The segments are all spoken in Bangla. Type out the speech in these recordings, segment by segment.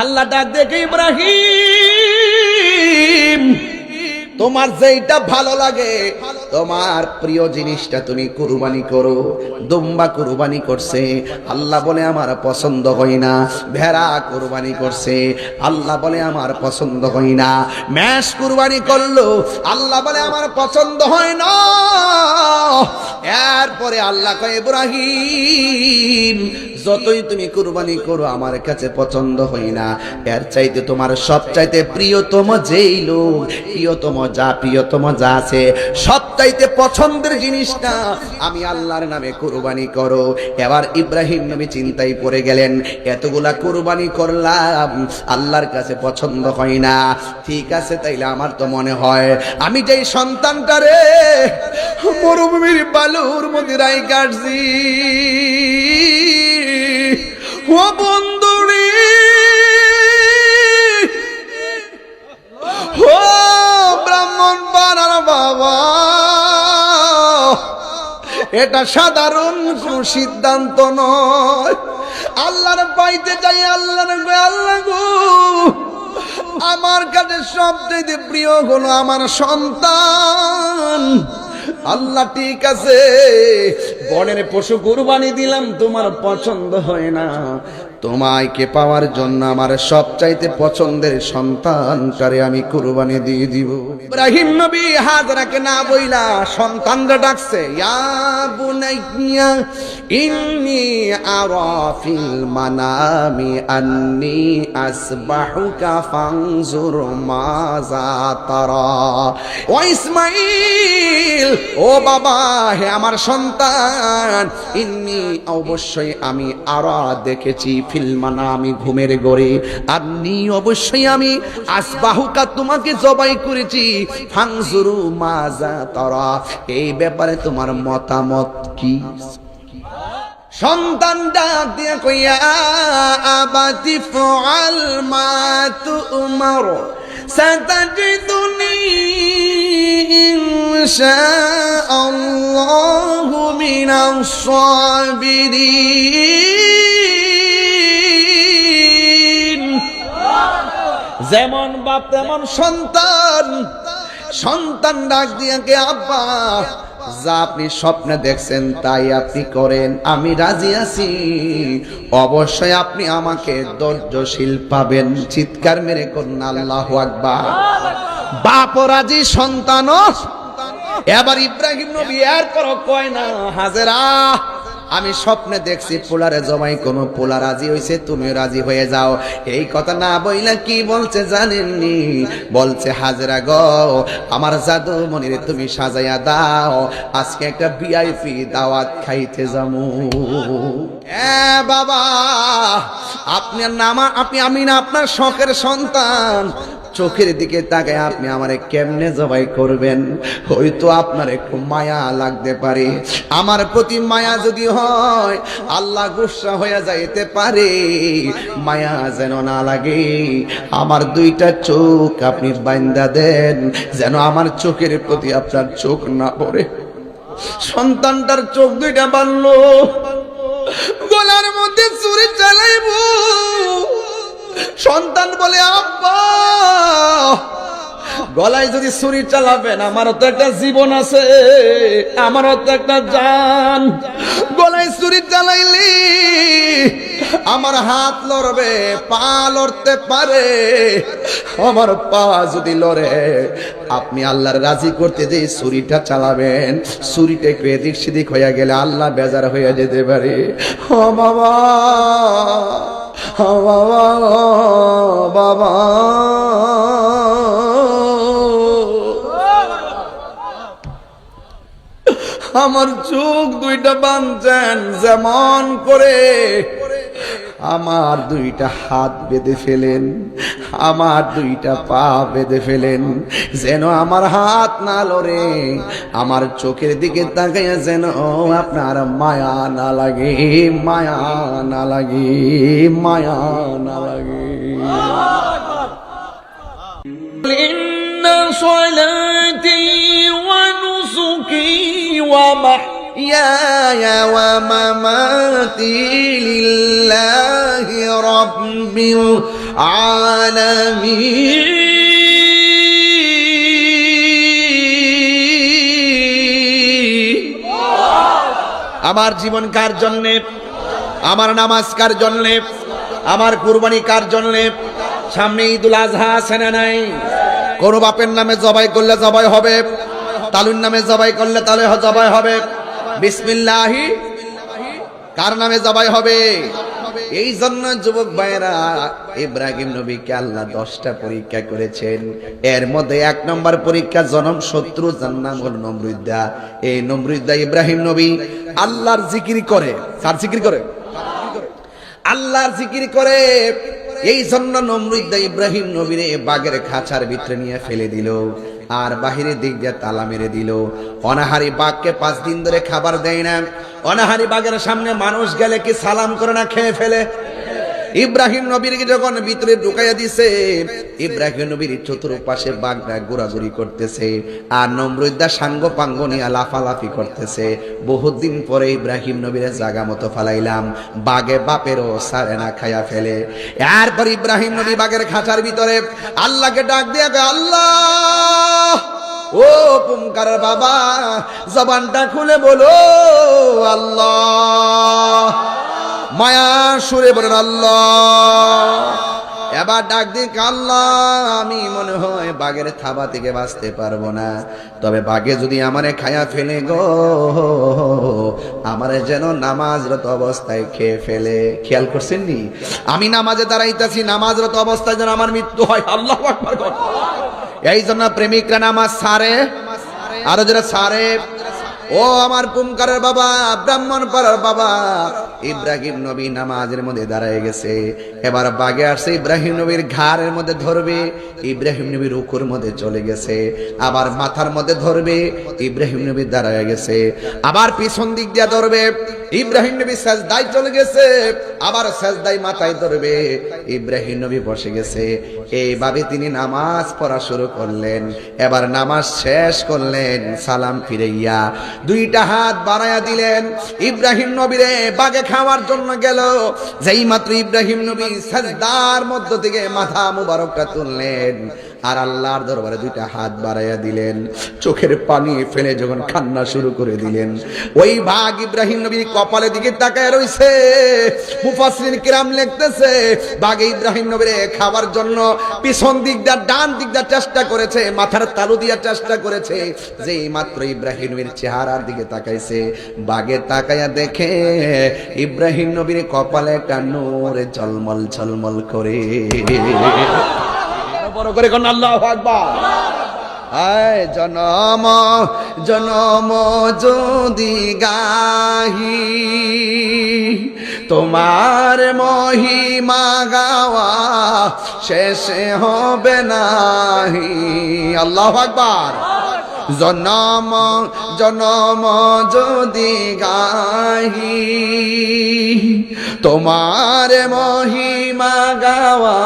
আল্লাহ ডাক দেখে ইব্রাহিম তোমার যেইটা ভালো লাগে তোমার প্রিয় জিনিসটা তুমি কুরবানি করো, দুম্বা কুরবানি করছে। আল্লাহ বলে আমার পছন্দ হয় না, ভেড়া কুরবানি করছে। আল্লাহ বলে আমার পছন্দ হয় না, ম্যাশ কুরবানি করল। আল্লাহ বলে আমার পছন্দ হয় না। এরপরে আল্লাহ কয়, ইব্রাহিম, যতই তুমি কুরবানি করো, আমার কাছে পছন্দ হয় না। এর চাইতে তোমার সব চাইতে প্রিয়তম যেই লোক, প্রিয়তম যা প্রিয়তম যা আছে সব চাইতে পছন্দের জিনিসটা আমি আল্লাহর নামে কুরবানি করো। এবার ইব্রাহিম নবী চিন্তায় পড়ে গেলেন, এতগুলা কুরবানি করলাম, আল্লাহর কাছে পছন্দ হয় না। ঠিক আছে, তাইলে আমার তো মনে হয়, আমি যেই সন্তানটারে মরুভূমির বালুর মধ্যে রাই কাটছি। ও এটা সাধারণ কোন সিদ্ধান্ত নয়। আল্লাহর পাইতে চাই আল্লাহর আল্লাহ গো। আমার কাছে সবচেয়ে প্রিয় হলো আমার সন্তান। আল্লাহ ঠিক আছে, বনের পশু কুরবানি দিলাম, তোমার পছন্দ হয় না। তোমাকে পাওয়ার জন্য আমার সবচাইতে পছন্দের সন্তান সন্তানটারে আমি কুরবানি দিয়ে দিব। ইব্রাহিম নবী হাজরাকে না বইলা সন্তানরা ডাকছে, ইয়া বুনাইয়া, ইন্নি আরা ফিল মানামি, আন্নি আসবাহুকা ফানজুর মাজা তারা। ও ইসমাইল, ও বাবা, হে আমার সন্তান, ইন্নি, অবশ্যই আমি আরা দেখেছি মাহফিল মানা, আমি ঘুমের গড়ে। আর নি অবশ্যই আমি আসবাহুকা তোমাকে জবাই করেছি। ফাংসুরু মাজা তরা। এই ব্যাপারে তোমার মতামত কি? সন্তান ডাক দিয়া কইয়া আবাতি ফাল মা তুমার সাতাজিদুনি ইনশাআল্লাহু মিনাস সাবিরিন। যেমন বাপ, তেমন সন্তান। সন্তান ডাক দিয়ে আব্বা, যা আপনি স্বপ্নে দেখছেন, তাই আপনি করেন, আমি রাজি আছি। অবশ্যই আপনি আমাকে ধৈর্যশীল পাবেন। চিৎকার মেরে করুন আল্লাহ আকবার। বাপ রাজি, সন্তানও। এবার ইব্রাহিম নবী, আর করো, কয় না, হাজেরা আমি স্বপ্নে দেখছি পোলারে জমাই কোনো পোলা রাজি হয়েছে তুমিও রাজি হয়ে যাও। এই কথা না বইলা কি বলছে জানেননি? বলছে, হাজরা গ, আমার জাদু মনিরে তুমি সাজাইয়া দাও, আজকে একটা ভিআইপি দাওয়াত খাইতে যামু। এ বাবা আপনার নামা আপনি আমি না আপনার শখের সন্তান। চোখের দিকে তাকায় আপনি আমারে কেমনে জবাই করবেন? হয়তো আপনার একটু মায়া লাগতে পারে। আমার প্রতি মায়া যদি হয়, আল্লাহ গুসা হয়ে যাইতে পারে। মায়া যেন না লাগে। আমার দুইটা চোখ আপনি বাইন্দা দেন, যেন আমার চোখের প্রতি আপনার চোখ না পড়ে। সন্তানটার চোখ দুইটা বানলো। গলার মধ্যে চুরি চালাইবো। সন্তান বলে, আব্বা, গলায় যদি ছুরি চালাবেন, আমারও তো একটা জীবন আছে, আমারও তো একটা জান। গলায় ছুরি চালাইলি আমার হাত লড়বে, পা লড়তে পারে, আমার পা যদি লড়ে, আপনি আল্লাহর রাজি করতে যে ছুরিটা চালাবেন ছুরিটা একটু এদিক সেদিক হয়ে গেলে আল্লাহ বেজার হয়ে যেতে পারে। ও বাবা বাবা। আমার চোখ দুইটা বাঁধছেন যেমন করে আমার দুইটা হাত বেঁধে ফেলেন আমার দুইটা পা বেঁধে ফেলেন যেন আমার হাত না লড়ে আমার চোখের দিকে তাকাইয়া যেন আপনার মায়া না লাগে মায়া না লাগে মায়া না লাগে إن صلاتي ونسكي ومحياي ومماتي لله رب العالمين আলামিন আমার জীবন কার জন্যে আমার নামাজ কার জন্যে আমার কুরবানি কার জন্যে সামনে ঈদুল আজহা আছে না নাই কোন বাপের নামে জবাই করলে জবাই হবে তালুর নামে জবাই করলে তালে জবাই হবে বিসমিল্লাহি। কার নামে জবাই হবে? এই জন্য যুবক ভাইরা ইব্রাহিম নবীকে আল্লাহ দশটা পরীক্ষা করেছেন। এর মধ্যে এক নম্বর পরীক্ষা জনম শত্রু যার নাম নমরুদ্দা। এই নমরুদ্দা ইব্রাহিম নবী আল্লাহর জিকির করে। কার জিকির করে? আল্লাহর জিকির করে। এই জন্য নমরুদ্দা ইব্রাহিম নবীরে বাগের খাঁচার ভিতরে নিয়ে ফেলে দিল। আর বাহিরের দিক দিয়ে তালা মেরে দিল। অনাহারি বাঘকে পাঁচ দিন ধরে খাবার দেয় না। অনাহারি বাঘের সামনে মানুষ গেলে কি সালাম করে না খেয়ে ফেলে? ইব্রাহিম নবীরকে যখন ভিতরে ঢুকাইয়া দিছে, ইব্রাহিম নবীর চতুর্পাশে বাঘরা ঘোরাঘুরি করতেছে আর নমরুদ্দা সাঙ্গ পাঙ্গ নিয়ে লাফালাফি করতেছে। বহুদিন পরে ইব্রাহিম নবীর জাগা মতো ফালাইলাম। বাঘে বাপেরও সারে না খাইয়া ফেলে। এরপর ইব্রাহিম নবী বাঘের খাঁচার ভিতরে আল্লাহকে ডাক দিয়ে আল্লাহ! ও পুমকার বাবা জবানটা খুলে বলো আল্লাহ। মায়া সুরে বলেন আল্লাহ। এবার ডাক দিক আল্লাহ আমি মনে হয় বাঘের থাবা থেকে বাঁচতে পারব না। তবে বাঘে যদি আমারে খায়া ফেলে গো, আমারে যেন নামাজরত অবস্থায় খেয়ে ফেলে। খেয়াল করছেন নি? আমি নামাজে দাঁড়াইতেছি, নামাজরত অবস্থায় যেন আমার মৃত্যু হয়। আল্লাহ এই জন্য প্রেমিকরা নামাজ সারে, আরও যারা সারে ও আমার পুমকারের বাবা ব্রাহ্মণ পাড়ার বাবা। ইব্রাহিম নবী নামাজের মধ্যে দাঁড়ায় গেছে। এবার বাগে আসছে, ইব্রাহিম নবীর ঘাড়ের মধ্যে ধরবে, ইব্রাহিম নবীর উকুর মধ্যে চলে গেছে। আবার মাথার মধ্যে ধরবে, ইব্রাহিম নবী দাঁড়ায় গেছে। আবার পিছন দিক দিয়ে ধরবে, ইব্রাহিম নবী সাজদায় চলে গেছে। আবার সাজদায় মাথায় ধরবে। ইব্রাহিম নবী বসে গেছে। এইভাবে তিনি নামাজ পড়া শুরু করলেন। এবার নামাজ শেষ করলেন, সালাম ফিরাইয়া দুইটা হাত বাড়াইয়া দিলেন। ইব্রাহিম নবীরে বাগে খাওয়ার জন্য গেল। যেই মাত্র ইব্রাহিম নবী সাজদার মধ্য থেকে মাথা মুবারকটা তুললেন। আর আল্লাহর দরবারে দুইটা হাত বাড়াইয়া দিলেন। চোখের পানি ফেলে যখন কান্না শুরু করে দিলেন। ওই ভাগ ইব্রাহিম নবীর কপালের দিকে তাকায় রইছে। মুফাসরিন কিরাম লিখতেছে, বাঘে ইব্রাহিম নবীরে খাবার জন্য পিছন দিক দা ডান দিক দা চেষ্টা করেছে, মাথার তালু দিয়া চেষ্টা করেছে। যেই মাত্র ইব্রাহিম নবীর চেহারার দিকে তাকাইছে, বাঘে তাকাইয়া দেখে ইব্রাহিম নবীর কপালে একটা নূরে ঝলমল ঝলমল করে। বড় করে কোন আল্লাহ আকবার। আয় জনম জনম যদি গাহি, তোমার মহিমা গাওয়া শেষে হবে নাহি। আল্লাহ আকবার। জনম জনম যদি গাহি তোমার মহিমা গাওয়া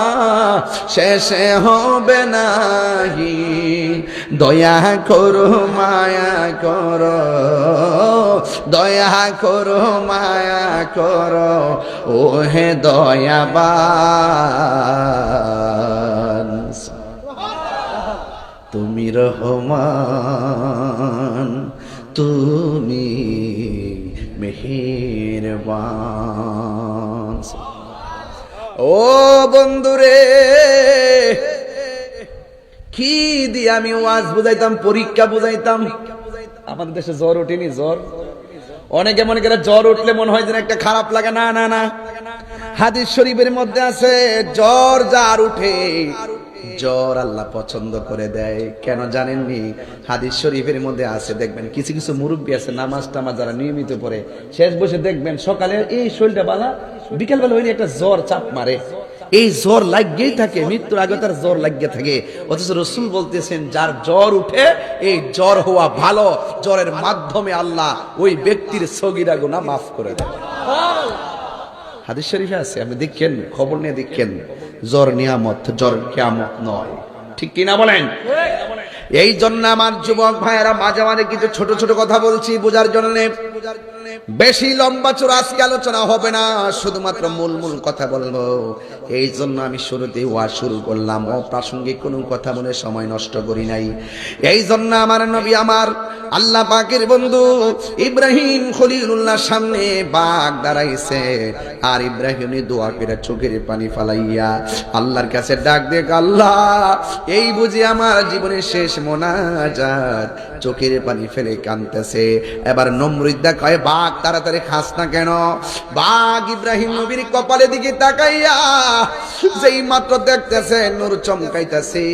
শেষে হবে নাহি। দয়া করো, মায়া করো, দয়া করো, মায়া করো ও হে দয়াবান। তুমি রহমান, তুমি মেহেরবান। ও বন্ধুরে, কি দিয়ে আমি ওয়াজ বুঝাইতাম, পরীক্ষা বুঝাইতাম? আমাদের দেশে জ্বর ওঠেনি, জ্বর। অনেকে মনে করে জ্বর উঠলে মনে হয় যেন একটা খারাপ লাগে। না না না। হাদিস শরীফের মধ্যে আছে, জ্বর যার উঠে জ্বর আল্লাহ পছন্দ করে দেয়। কেন জানেননি? হাদিস শরীফের মধ্যে আছে, দেখবেন কিছু কিছু মুরব্বী আছে, নামাজ টামাজ যারা নিয়মিত পড়ে, শেষ বসে দেখবেন সকালে এই শরীরটা বালা বিকেল বেলা হইলে একটা জ্বর চাপ মারে। এই জ্বর লাগিয়েই থাকে, মৃত্যুর আগে তার জ্বর লাগিয়ে থাকে। অথচ রসুল বলতেছেন, যার জ্বর উঠে, এই জ্বর হওয়া ভালো। জ্বরের মাধ্যমে আল্লাহ ওই ব্যক্তির সগিরা গুণা মাফ করে দেয় হাদিস শরীফে আছে আপনি দেখেন খবর নিয়ে দেখেন জ্বর নিয়ামত জ্বর কেয়ামত নয়। ঠিক কিনা বলেন? এই জন্য আমার যুবক ভাইয়েরা মাঝে মাঝে কিছু ছোট ছোট কথা বলছি বোঝার জন্য। বেশি লম্বা চূড়া আজকে আলোচনা হবে না, শুধুমাত্র মূল মূল কথা বলব। এই জন্য আমি শুরুতে ওয়াজ শুরু করলাম। অপ্রাসঙ্গিক কোনো কথা বলে সময় নষ্ট করি নাই। এই জন্য আমার নবী, আমার আল্লাহ পাকের বন্ধু ইব্রাহিম খলিলুল্লাহ সামনে বাঘ দাঁড়াইছে। আর ইব্রাহিম দোয়া করে চোখের পানি ফালাইয়া আল্লাহর কাছে ডাক দেখ আল্লাহ, এই বুঝি আমার জীবনের শেষ মোনাজাত চোখের পানি ফেলে কানতেছে এবার নমরুদ্দা কয় বাঘ তাড়াতাড়ি খাস না কেন? বাঘ ইব্রাহিম নবীর কপালের দিকে তাকাইয়া যেই মাত্র দেখতেছে, নূর চমকাইতেছে।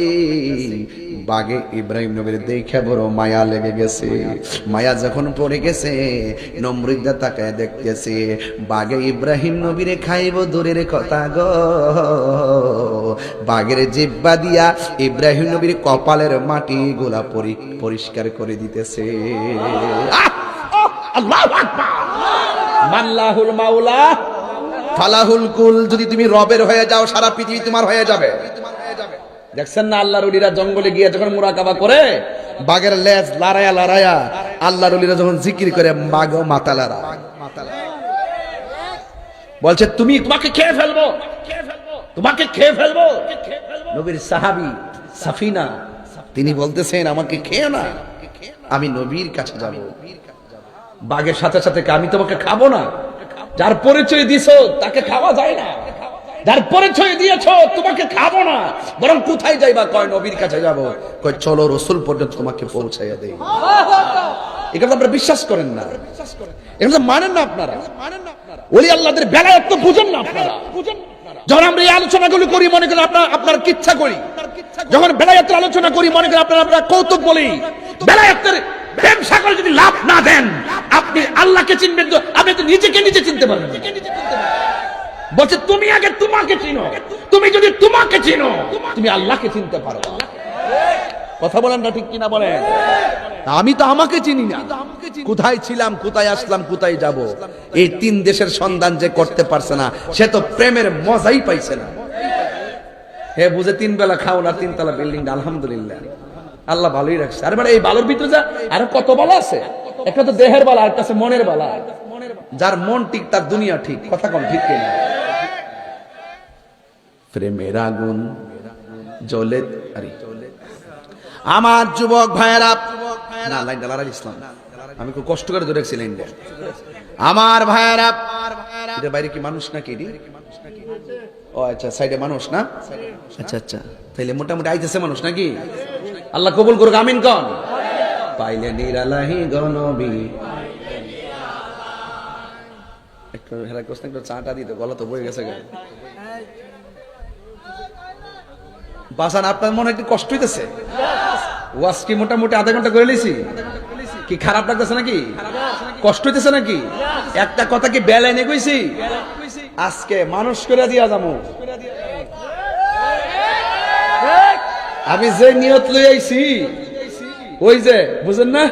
বাগে ইব্রাহিম নবীর দেখে বড় মায়া লেগে গেছে। মায়া যখন পড়ে গেছে নমরুদ্দা তাকায় দেখতেছে বাগে ইব্রাহিম নবীরে খাইব দূরের কথা গো। বাগের জিব্বা দিয়া ইব্রাহিম নবীর কপালের মাটি গোলা পরিষ্কার করে দিতেছে। আহ! আল্লাহু মাল্লাহুল মাওলা। ফালাহুল কুল যদি তুমি রবের হয়ে যাও সারা পৃথিবী তোমার হয়ে যাবে। দেখছেন না আল্লাহর উলিরা জঙ্গলে গিয়ে যখন মুরাকাবা করে? বাঘের লেজ লড়াইয়া লড়াইয়া আল্লাহর উলিরা যখন জিকির করে মাথা লড়া বলছে তুমি তোমাকে খেয়ে ফেলব। তোমাকে খেয়ে ফেলব। নবীর সাহাবি সাফিনা তিনি বলতেছেন আমাকে খেয়ে না। আমি নবীর কাছে যাব। বাঘের সাথে সাথে আমি তোমাকে খাব না? যার পরিচয় দিছো তাকে খাওয়া যায় না। যার পরিচয় দিয়েছ, তোমাকে খাব না। বরং কোথায় যাইবা কয়, নবীর কাছে যাব। কয়, চলো, রসুল পর্যন্ত তোমাকে পৌঁছাইয়া দেই। বিশ্বাস করেন না। মানেন না আপনারা। যখন আমরা এই আলোচনাগুলো করি, মনে করেন আপনার আপনার কিচ্ছা করি। যখন বেলায়েতের আলোচনা করি, মনে করেন আপনারা আপনারা কৌতুক বলি। বেলায়েতের ব্যবসা করে যদি লাভ না দেন, আপনি আল্লাহকে চিনবেন তো, আপনি তো নিজেকে নিজে চিনতে পারবেন বলছে, তুমি আগে তোমাকে চিনো। তুমি যদি তোমাকে চিনো, তুমি আল্লাহকে চিনতে পারো কথা বলেন না ঠিক কিনা বলেন? আমি তো আমাকে চিনি না। কোথায় ছিলাম, কোথায় আসলাম, কোথায় যাব? এই তিন দেশের সন্ধান যে করতে পারছে না, সে তো প্রেমের মজাই পাইছে না। হে, বুঝে তিন বেলা খাও না তিন তলা বিল্ডিং আলহামদুলিল্লাহ। আল্লাহ ভালোই রাখছে। আরে মানে এই বালোর ভিতরে যা, আরও কত বালা আছে? একটা তো দেহের বালা আর কাছে মনের বালা। যার মন ঠিক, তার দুনিয়া ঠিক। কথা কম, ঠিক কিনা? প্রেমের আগুন জ্বলে, আরে। আমার যুবক ভাইয়েরা, না, লাইন ডালার ইসলাম। আমি খুব কষ্ট করে ধরে লাইনটা আমার ভাইয়েরা এটা বাইরে কি মানুষ নাকি রে? ও আচ্ছা সাইডে মানুষ না? আচ্ছা আচ্ছা। তাইলে মোটামুটি আইতেছে মানুষ নাকি? আল্লাহ কবুল করুক, আমিন কন। পাইলে নিরালাহি একটু হেরা একটু চাটা দিতে, গলা তো বয়ে গেছে বাসান, আপনার মনে একটু কষ্ট হইতেছে? ওয়াজ কি মোটামুটি আধা ঘণ্টা করে লিছি কি খারাপ লাগতেছে নাকি? কষ্ট হইতেছে নাকি? একটা কথা কি বেলায় নিয়ে কইছি? আজকে মানুষ করে দিয়া যাব আমি যে নিয়ত লই আইছি ওই যে বুঝেন না?